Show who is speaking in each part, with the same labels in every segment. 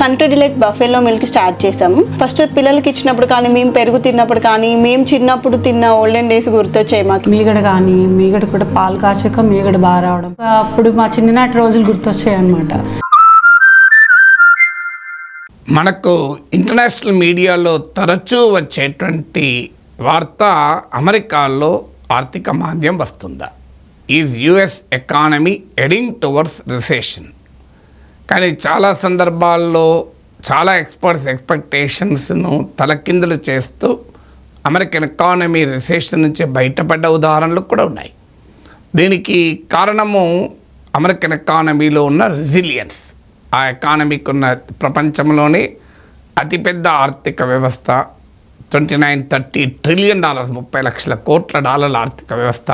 Speaker 1: Country Delight buffalo milk start చేసాము first పిల్లలకి ఇచ్చినప్పుడు కానీ మేము పెరుగు తిన్నప్పుడు కానీ మేము చిన్నప్పుడు తిన్న ఓల్డెన్ డేస్ గుర్తొచ్చాయి మాకు.
Speaker 2: మీగడ కానీ మీగడ కూడా పాలు కాచాక మీగడ బాగా రావడం. అప్పుడు మా చిన్ననాటి రోజులు గుర్తొచ్చాయి అనమాట
Speaker 3: మనకు ఇంటర్నేషనల్ మీడియాలో తరచూ వచ్చేటువంటి వార్త అమెరికాలో ఆర్థిక మాంద్యం వస్తుందా? Is US economy heading towards recession కానీ చాలా సందర్భాల్లో చాలా ఎక్స్పర్ట్స్ ఎక్స్పెక్టేషన్స్ను తలకిందులు చేస్తూ అమెరికన్ ఎకానమీ రిసెషన్ నుంచి బయటపడ్డ ఉదాహరణలు కూడా ఉన్నాయి. దీనికి కారణము అమెరికన్ ఎకానమీలో ఉన్న రెసిలియన్స్. ఆ ఎకానమీకి ఉన్న ప్రపంచంలోనే అతిపెద్ద ఆర్థిక వ్యవస్థ twenty nine thirty trillion dollars ముప్పై లక్షల కోట్ల డాలర్ల ఆర్థిక వ్యవస్థ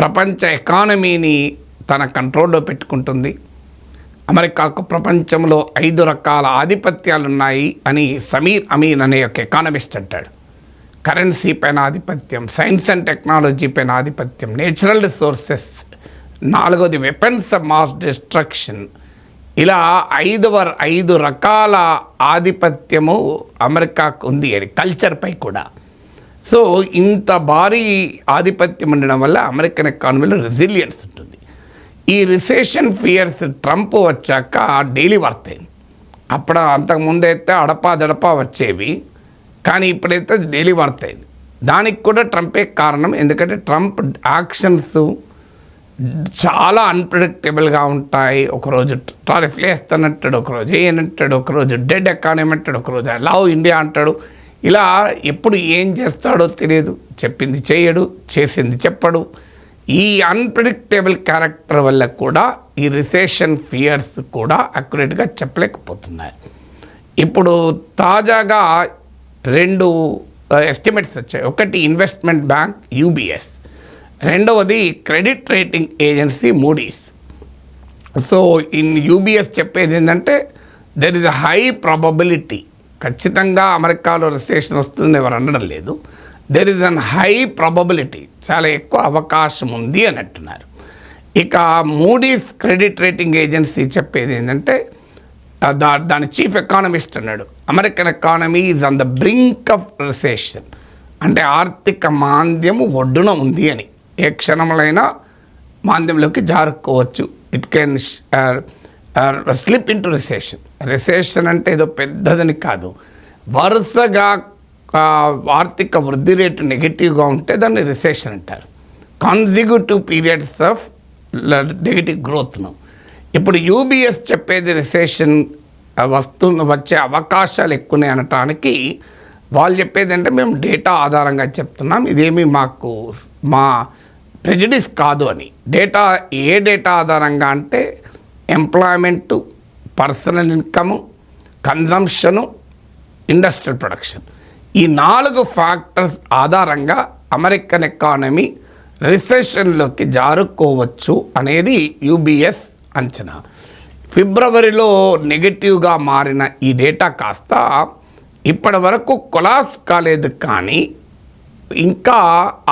Speaker 3: ప్రపంచ ఎకానమీని తన కంట్రోల్లో పెట్టుకుంటుంది. అమెరికాకు ప్రపంచంలో ఐదు రకాల ఆధిపత్యాలు ఉన్నాయి అని సమీర్ అమీన్ అనే ఒక ఎకానమిస్ట్ అంటాడు. కరెన్సీ పైన ఆధిపత్యం సైన్స్ అండ్ టెక్నాలజీ పైన ఆధిపత్యం నేచురల్ రిసోర్సెస్ నాలుగోది వెపన్స్ ఆఫ్ మాస్ డిస్ట్రక్షన్ ఇలా ఐదు ఐదు రకాల ఆధిపత్యము అమెరికాకు ఉంది అని కల్చర్పై కూడా. సో ఇంత భారీ ఆధిపత్యం ఉండడం వల్ల అమెరికన్ ఎకానమీలో రెసిలియన్స్ ఈ రిసెషన్ ఫియర్స్ ట్రంప్ వచ్చాక డైలీ వర్త్ అయింది అప్పుడు అంతకుముందు అయితే అడపా దడపా వచ్చేవి కానీ ఇప్పుడైతే డైలీ వర్త్ అయింది దానికి కూడా ట్రంపే కారణం ఎందుకంటే ట్రంప్ యాక్షన్స్ చాలా అన్ప్రిడిక్టబుల్గా ఉంటాయి. ఒకరోజు టారిఫ్లు వేస్తానంటాడు ఒకరోజు ఏనంటాడు ఒకరోజు డెడ్ ఎకానమీ అంటాడు ఒకరోజు లవ్ ఇండియా అంటాడు. ఇలా ఎప్పుడు ఏం చేస్తాడో తెలియదు. చెప్పింది చేయడు చేసింది చెప్పడు. ఈ అన్ప్రిడిక్టబుల్ క్యారెక్టర్ వల్ల కూడా ఈ రిసెషన్ ఫియర్స్ కూడా అక్యురేట్గా చెప్పలేకపోతున్నాయి. ఇప్పుడు తాజాగా రెండు ఎస్టిమేట్స్ వచ్చాయి. ఒకటి ఇన్వెస్ట్మెంట్ బ్యాంక్ యూబిఎస్ రెండవది credit rating agency Moody's so in UBS చెప్పేది ఏంటంటే there is a high probability ఖచ్చితంగా అమెరికాలో రిజిస్ట్రేషన్ వస్తుంది ఎవరు అనడం లేదు. There is an high probability చాలా ఎక్కువ అవకాశం ఉంది అని అంటున్నారు. ఇక మూడీస్ క్రెడిట్ రేటింగ్ ఏజెన్సీ చెప్పేది ఏంటంటే దా దాని చీఫ్ ఎకానమిస్ట్ అన్నాడు American economy is on the brink of recession అంటే ఆర్థిక మాంద్యము ఒడ్డున ఉంది అని. ఏ క్షణములైనా మాంద్యంలోకి జారుకోవచ్చు. It can slip into recession recession అంటే ఏదో పెద్దదని కాదు. వరుసగా ఆర్థిక వృద్ధి రేటు నెగిటివ్గా ఉంటే దాన్ని రిసెషన్ అంటారు. కాన్సిక్యూటివ్ పీరియడ్స్ ఆఫ్ నెగిటివ్ గ్రోత్ను ఇప్పుడు యూబీఎస్ చెప్పేది రిసెషన్ వస్తు వచ్చే అవకాశాలు ఎక్కువనే అనటానికి వాళ్ళు చెప్పేది అంటే మేము డేటా ఆధారంగా చెప్తున్నాం. ఇదేమి మాకు మా ప్రెజడిస్ కాదు అని. డేటా ఏ డేటా ఆధారంగా అంటే employment personal income consumption industrial production ఈ నాలుగు ఫ్యాక్టర్స్ ఆధారంగా అమెరికన్ ఎకానమీ రిసెషన్లోకి జారుకోవచ్చు అనేది యూబీఎస్ అంచనా. ఫిబ్రవరిలో నెగటివ్గా మారిన ఈ డేటా కాస్త ఇప్పటి వరకు కొలాప్స్ కాలేదు కానీ ఇంకా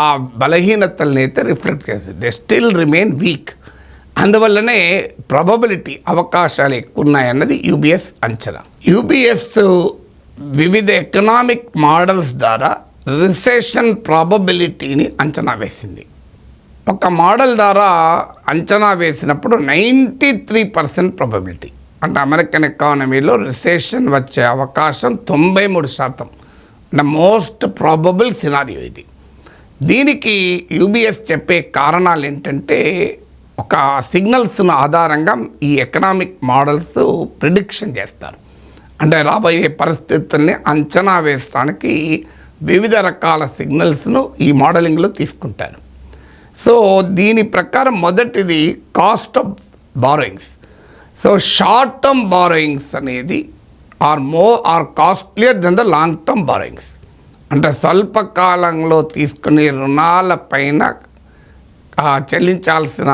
Speaker 3: ఆ బలహీనతల్ని అయితే రిఫ్లెక్ట్ చేస్తుంది దే స్టిల్ రిమైన్ వీక్ అందువల్లనే ప్రాబబిలిటీ అవకాశాలు ఎక్కువ ఉన్నాయన్నది యూబీఎస్ అంచనా. యూబీఎస్ వివిధ ఎకనామిక్ మోడల్స్ ద్వారా రిసెషన్ ప్రాబబిలిటీని అంచనా వేసింది. ఒక మోడల్ ద్వారా అంచనా వేసినప్పుడు నైంటీ త్రీ పర్సెంట్ ప్రాబబిలిటీ అంటే అమెరికన్ ఎకానమీలో రిసెషన్ వచ్చే అవకాశం తొంభై మూడు శాతం. అంటే మోస్ట్ ప్రాబబుల్ సినారియో ఇది. దీనికి యూబీఎస్ చెప్పే కారణాలు ఏంటంటే ఒక సిగ్నల్స్ను ఆధారంగా ఈ ఎకనామిక్ మోడల్స్ ప్రిడిక్షన్ చేస్తారు. అంటే రాబోయే పరిస్థితుల్ని అంచనా వేయడానికి వివిధ రకాల సిగ్నల్స్ను ఈ మోడలింగ్లో తీసుకుంటారు. సో దీని ప్రకారం మొదటిది cost of borrowings. So short term borrowings అనేది are more are costlier than the long term borrowings. అంటే స్వల్పకాలంలో తీసుకునే రుణాల పైన చెల్లించాల్సిన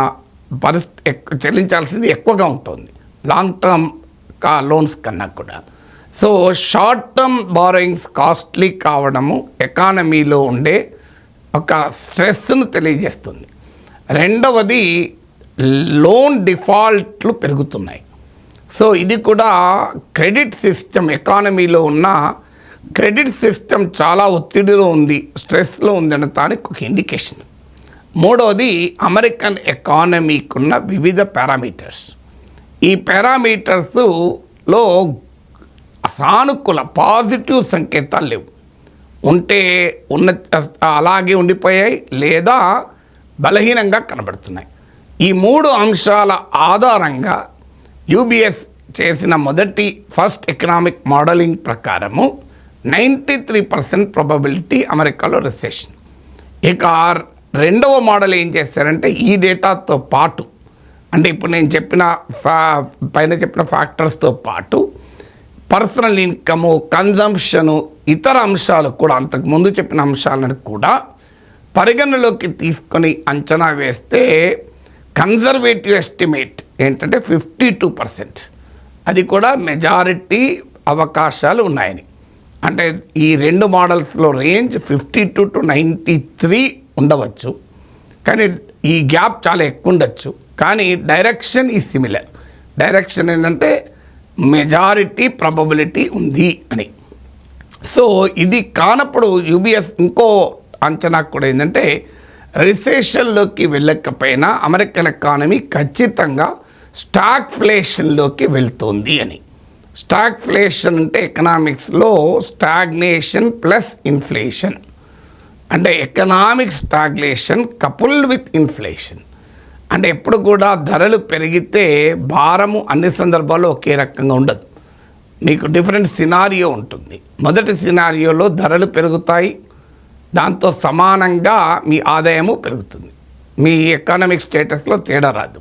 Speaker 3: పరిస్థితి చెల్లించాల్సింది ఎక్కువగా ఉంటుంది. లాంగ్ టర్మ్ లోన్స్ కన్నా కూడా. So short term borrowings costly కావడము ఎకానమీలో ఉండే ఒక స్ట్రెస్ను తెలియజేస్తుంది. రెండవది లోన్ డిఫాల్ట్లు పెరుగుతున్నాయి. సో ఇది కూడా క్రెడిట్ సిస్టమ్ ఎకానమీలో ఉన్న క్రెడిట్ సిస్టమ్ చాలా ఒత్తిడిలో ఉంది స్ట్రెస్లో ఉందనటానికి ఒక ఇండికేషన్ మూడవది అమెరికన్ ఎకానమీకున్న వివిధ పారామీటర్స్ ఈ పారామీటర్స్లో సానుకూల పాజిటివ్ సంకేతాలు లేవు. ఉంటే ఉన్న అలాగే ఉండిపోయాయి లేదా బలహీనంగా కనబడుతున్నాయి. ఈ మూడు అంశాల ఆధారంగా యూబిఎస్ చేసిన మొదటి ఫస్ట్ ఎకనామిక్ మోడలింగ్ ప్రకారము నైంటీ త్రీ పర్సెంట్ ప్రాబబిలిటీ అమెరికాలో రిసెషన్ ఇక రెండవ మోడల్ ఏం చేశారంటే ఈ డేటాతో పాటు అంటే ఇప్పుడు నేను చెప్పిన ఫ్యా పైన చెప్పిన ఫ్యాక్టర్స్తో పాటు పర్సనల్ ఇన్కము కన్జంప్షను ఇతర అంశాలు కూడా అంతకు ముందు చెప్పిన అంశాలను కూడా పరిగణలోకి తీసుకొని అంచనా వేస్తే కన్జర్వేటివ్ ఎస్టిమేట్ ఏంటంటే ఫిఫ్టీ టూ పర్సెంట్ అది కూడా మెజారిటీ అవకాశాలు ఉన్నాయని. అంటే ఈ రెండు మోడల్స్లో range fifty two to ninety three ఉండవచ్చు. కానీ ఈ గ్యాప్ చాలా ఎక్కువ ఉండొచ్చు. కానీ డైరెక్షన్ ఈ సిమిలర్ డైరెక్షన్ ఏంటంటే మెజారిటీ ప్రాబబిలిటీ ఉంది అని. సో ఇది కానప్పుడు యూబిఎస్ ఇంకో అంచనా కూడా ఏంటంటే రిసెషన్లోకి వెళ్ళకపోయినా అమెరికన్ ఎకానమీ ఖచ్చితంగా స్టాక్ ఫ్లేషన్లోకి వెళ్తుంది అని. స్టాక్ ఫ్లేషన్ అంటే ఎకనామిక్స్లో స్టాగ్నేషన్ ప్లస్ ఇన్ఫ్లేషన్ అంటే economic stagnation coupled with inflation అంటే ఎప్పుడు కూడా ధరలు పెరిగితే భారము అన్ని సందర్భాల్లో ఒకే రకంగా ఉండదు. మీకు డిఫరెంట్ సినారియో ఉంటుంది. మొదటి సినారియోలో ధరలు పెరుగుతాయి. దాంతో సమానంగా మీ ఆదాయము పెరుగుతుంది. మీ ఎకనామిక్ స్టేటస్లో తేడా రాదు.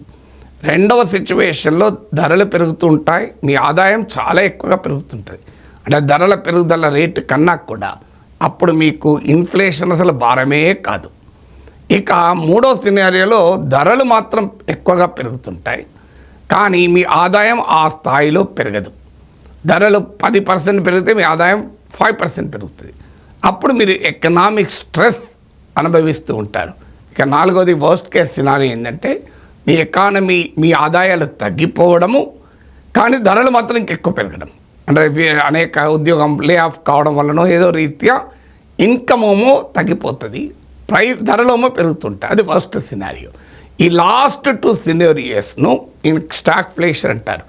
Speaker 3: రెండవ సిచ్యువేషన్లో ధరలు పెరుగుతుంటాయి మీ ఆదాయం చాలా ఎక్కువగా పెరుగుతుంటుంది. అంటే ధరల పెరుగుదల రేటు కన్నా కూడా అప్పుడు మీకు ఇన్ఫ్లేషన్ అసలు భారమే కాదు. ఇక మూడో సినారియోలో ధరలు మాత్రం ఎక్కువగా పెరుగుతుంటాయి. కానీ మీ ఆదాయం ఆ స్థాయిలో పెరగదు. ధరలు పది పర్సెంట్ పెరిగితే మీ ఆదాయం ఫైవ్ పర్సెంట్ పెరుగుతుంది. అప్పుడు మీరు ఎకనామిక్ స్ట్రెస్ అనుభవిస్తూ ఉంటారు. ఇక నాలుగోది వర్స్ట్ కేస్ సినారీ ఏంటంటే మీ ఎకానమీ మీ ఆదాయాలు తగ్గిపోవడము కానీ ధరలు మాత్రం ఇంకెక్కువ పెరగడం. అంటే అనేక ఉద్యోగం లే ఆఫ్ కావడం వలన ఏదో రీత్యా ఇన్కమ్ తగ్గిపోతుంది. ప్రై ధరలోమో పెరుగుతుంటాయి అది ఫస్ట్ సినారియో ఈ లాస్ట్ టూ సినారియోస్ను ఇన్ స్టాక్ ఫ్లేషన్ అంటారు.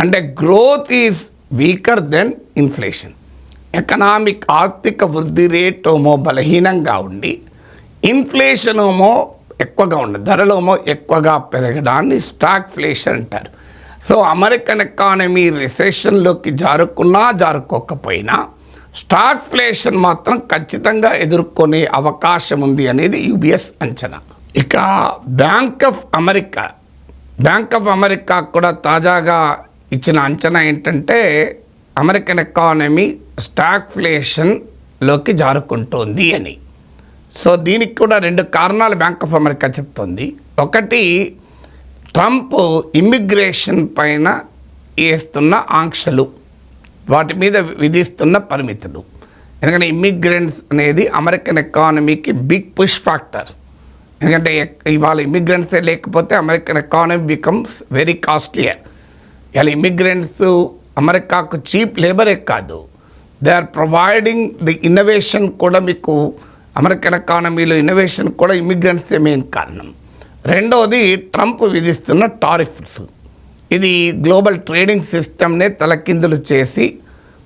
Speaker 3: అంటే growth is weaker than inflation economic ఆర్థిక వృద్ధి రేట్ ఏమో బలహీనంగా ఉండి ఇన్ఫ్లేషన్ ఏమో ఎక్కువగా ఉండదు ధరలోమో ఎక్కువగా పెరగడాన్ని స్టాక్ ఫ్లేషన్ అంటారు సో అమెరికన్ ఎకానమీ రిసెషన్లోకి జారుకున్నా జారుకోకపోయినా స్టాక్ ఫ్లేషన్ మాత్రం ఖచ్చితంగా ఎదుర్కొనే అవకాశం ఉంది అనేది యూబిఎస్ అంచనా. ఇక Bank of America Bank of America కూడా తాజాగా ఇచ్చిన అంచనా ఏంటంటే అమెరికన్ ఎకానమీ స్టాక్ ఫ్లేషన్లోకి జారుకుంటోంది అని. సో దీనికి కూడా రెండు కారణాలు బ్యాంక్ ఆఫ్ అమెరికా చెప్తోంది. ఒకటి ట్రంప్ ఇమ్మిగ్రేషన్ పైన వేస్తున్న ఆంక్షలు. వాటి మీద విధిస్తున్న పరిమితులు. ఎందుకంటే ఇమ్మిగ్రెంట్స్ అనేది అమెరికన్ ఎకానమీకి బిగ్ పుష్ ఫ్యాక్టర్ ఎందుకంటే ఇవాళ ఇమ్మిగ్రెంట్సే లేకపోతే American economy becomes very costlier ఇవాళ ఇమ్మిగ్రెంట్స్ అమెరికాకు చీప్ లేబరే కాదు. They are providing the innovation కూడా మీకు అమెరికన్ ఎకానమీలో ఇన్నోవేషన్ కూడా ఇమ్మిగ్రెంట్సే మెయిన్ కారణం. రెండవది ట్రంప్ విధిస్తున్న టారిఫ్స్ ఇది గ్లోబల్ ట్రేడింగ్ సిస్టమ్నే తలకిందులు చేసి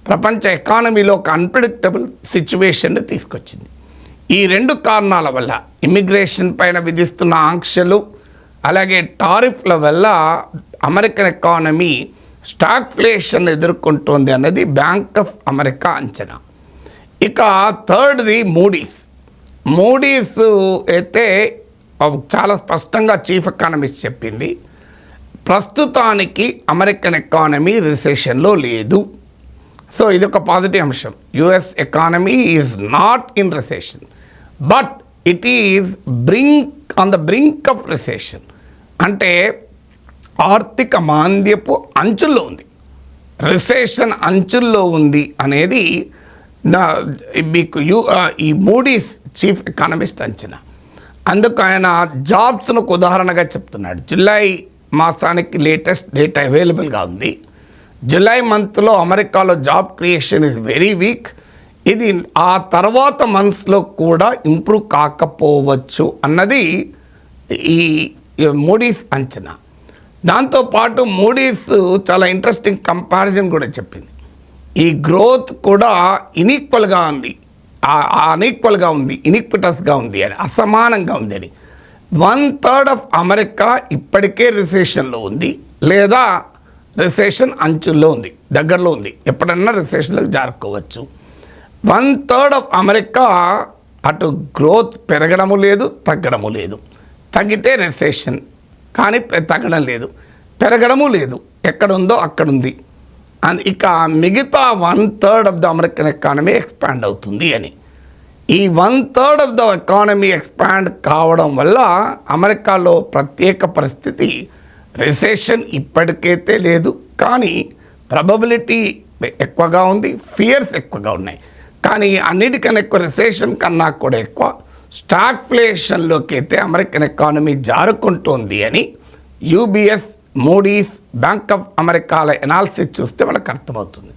Speaker 3: ప్రపంచ ఎకానమీలో ఒక అన్ప్రిడిక్టబుల్ సిచ్యువేషన్ని తీసుకొచ్చింది. ఈ రెండు కారణాల వల్ల ఇమ్మిగ్రేషన్ పైన విధిస్తున్న ఆంక్షలు అలాగే టారిఫ్ల వల్ల అమెరికన్ ఎకానమీ స్టాక్ ఫ్లేషన్ ఎదుర్కొంటోంది అన్నది బ్యాంక్ ఆఫ్ అమెరికా అంచనా. ఇక థర్డ్ది మూడీస్ మూడీస్ అయితే చాలా స్పష్టంగా చీఫ్ ఎకానమిస్ట్ చెప్పింది. ప్రస్తుతానికి అమెరికన్ ఎకానమీ రిసెషన్లో లేదు. సో ఇది ఒక పాజిటివ్ అంశం. US economy is not in recession but it is brink on the brink of recession. అంటే ఆర్థిక మాంద్యపు అంచుల్లో ఉంది. రిసెషన్ అంచుల్లో ఉంది అనేది మీకు యు ఈ మూడీస్ చీఫ్ ఎకానమిస్ట్ అంచనా. అందుకు ఆయన జాబ్స్ను ఒక ఉదాహరణగా చెప్తున్నాడు. జులై మాసానికి లేటెస్ట్ డేటా అవైలబుల్గా ఉంది. జూలై మంత్లో అమెరికాలో job creation is very weak. ఇది ఆ తర్వాత మంత్స్లో కూడా ఇంప్రూవ్ కాకపోవచ్చు అన్నది ఈ మూడీస్ అంచనా. దాంతోపాటు మూడీస్ చాలా ఇంట్రెస్టింగ్ కంపారిజన్ కూడా చెప్పింది. ఈ గ్రోత్ కూడా ఇనీక్వల్గా ఉంది. అన్ఈక్వల్గా ఉంది ఇనిక్విటస్గా ఉంది అని అసమానంగా ఉంది అని. వన్ థర్డ్ ఆఫ్ అమెరికా ఇప్పటికే రిసెషన్లో ఉంది. లేదా రిసెషన్ అంచుల్లో ఉంది దగ్గరలో ఉంది. ఎప్పుడన్నా రిసెషన్లోకి జారుకోవచ్చు. వన్ థర్డ్ ఆఫ్ అమెరికా అటు గ్రోత్ పెరగడము లేదు తగ్గడము లేదు. తగ్గితే రిసెషన్ కానీ తగ్గడం లేదు. పెరగడము లేదు. ఎక్కడ ఉందో అక్కడ ఉంది అండ్ ఇక మిగతా one third of the American economy expand అవుతుంది అని. ఈ one third of the economy expand కావడం వల్ల అమెరికాలో ప్రత్యేక పరిస్థితి. రిసెషన్ ఇప్పటికైతే లేదు కానీ ప్రాబబిలిటీ ఎక్కువగా ఉంది. ఫియర్స్ ఎక్కువగా ఉన్నాయి. కానీ అన్నిటికన్నా ఎక్కువ రిసెషన్ కన్నా కూడా ఎక్కువ. స్టాగ్ఫ్లేషన్లోకి అయితే అమెరికన్ ఎకానమీ జారుకుంటోంది అని యూబీఎస్ మూడీస్ బ్యాంక్ ఆఫ్ అమెరికాల ఎనాలిసిస్ చూస్తే మనకు అర్థమవుతుంది.